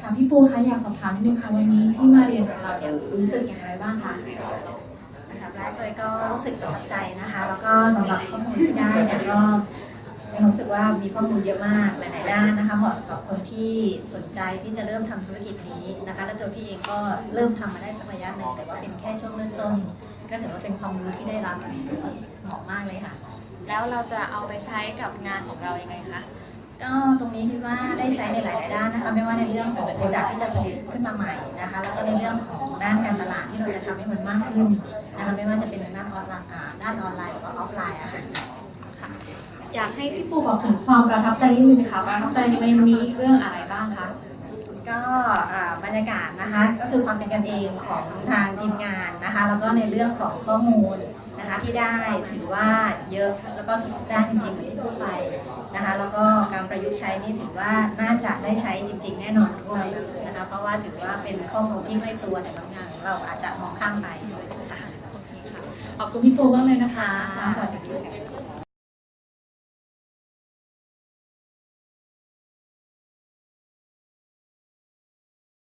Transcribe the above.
ค่ะพี่ปูคะอยากสอบถามนิดนึงค่ะวันนี้ที่มาเรียนกับเราเนี่ยรู้สึกอย่างไรบ้างคะอันดับแรกเลยก็รู้สึกประทับใจนะคะ แล้วก็สำหรับข้อมูลที่ได้เนี่ยก็มีความรู้สึกว่ามีข้อมูลเยอะมากหลายๆด้านนะคะเหมาะสำหรับคนที่สนใจที่จะเริ่มทำธุรกิจนี้นะคะ และตัวพี่เองก็เริ่มทำมาได้สักระยะหนึ่งแต่ว่าเป็นแค่ช่วงเริ่มต้น ก็ถือว่าเป็นความรู้ที่ได้รับถือว่าเหมาะมากเลยค่ะ แล้วเราจะเอาไปใช้กับงานของเรายังไงคะ ก็ตรงนี้คิดว่าได้ใช้ในหลาย ๆ ด้านนะคะไม่ว่าในเรื่องของโปรดักที่จะผลิตขึ้นมาใหม่นะคะ แล้วก็ในเรื่องของด้านการตลาดที่เราจะทำให้มันมากขึ้นนะคะไม่ว่าจะเป็นในด้านออนไลน์อ่าด้านออนไลน์หรือว่าออฟไลน์อะค่ะอยากให้พี่ปูบอกถึงความประทับใจนิดนึงค่ะประทับใจในวันนี้เรื่องอะไรบ้างคะก็อ่าบรรยากาศนะคะก็คือความเป็นกันเองของทางทีมงานนะคะ แล้วก็ในเรื่องของข้อมูลนะคะที่ได้ถือว่าเยอะแล้วก็ทุกด้านจริงๆเหมือนที่พูดไปนะคะ แล้วก็การประยุกต์ใช้นี่ถือว่าน่าจะได้ใช้จริง ๆ แน่นอนด้วยนะคะเพราะว่าถือว่าเป็นข้อมูลที่ใกล้ตัวแต่บางอย่างเราอาจจะมองข้ามไปค่ะโอเคค่ะขอบคุณพี่ปูมากเลยนะคะค่ะ